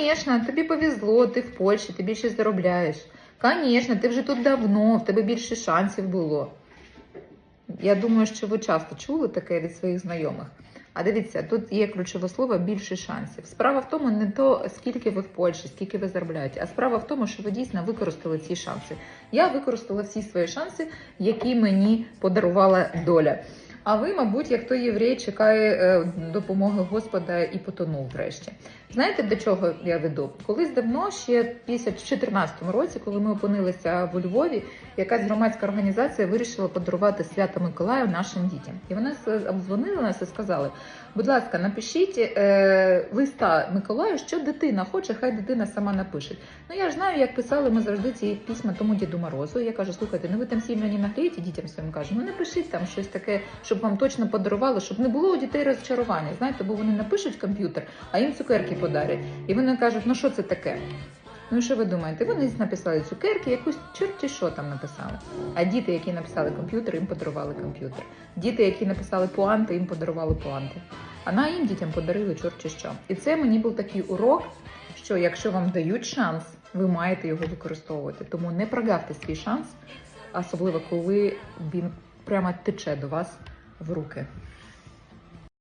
Звісно, тобі повезло, ти в Польщі, ти більше заробляєш. Звісно, ти вже тут давно, в тебе більше шансів було. Я думаю, що ви часто чули таке від своїх знайомих. А дивіться, тут є ключове слово більше шансів. Справа в тому, не то скільки ви в Польщі, скільки ви заробляєте, а справа в тому, що ви дійсно використали ці шанси. Я використала всі свої шанси, які мені подарувала доля. А ви, мабуть, як той єврей, чекає е, допомоги Господа і потонув врешті. Знаєте, до чого я веду? Колись давно, ще в 2014 році, коли ми опинилися в Львові, якась громадська організація вирішила подарувати свято Миколая нашим дітям. І вони с- обдзвонили нас і сказали: будь ласка, напишіть е, листа Миколаю, що дитина хоче, хай дитина сама напише. Ну я ж знаю, як писали ми завжди ці письма тому Діду Морозу. Я кажу, слухайте, ну ви там сильно не наклеїте дітям своїм кажу, ну напишіть там щось таке, щоб вам точно подарували, щоб не було у дітей розчарування. Знаєте, бо вони напишуть комп'ютер, а їм цукерки подарять. І вони кажуть, ну що це таке? Ну і що ви думаєте? Вони написали цукерки, якусь чорті що там написали. А діти, які написали комп'ютер, їм подарували комп'ютер. Діти, які написали пуанти, їм подарували пуанти. А на їм дітям подарили чорті що. І це мені був такий урок, що якщо вам дають шанс, ви маєте його використовувати. Тому не прогавте свій шанс, особливо коли він прямо тече до вас в руки.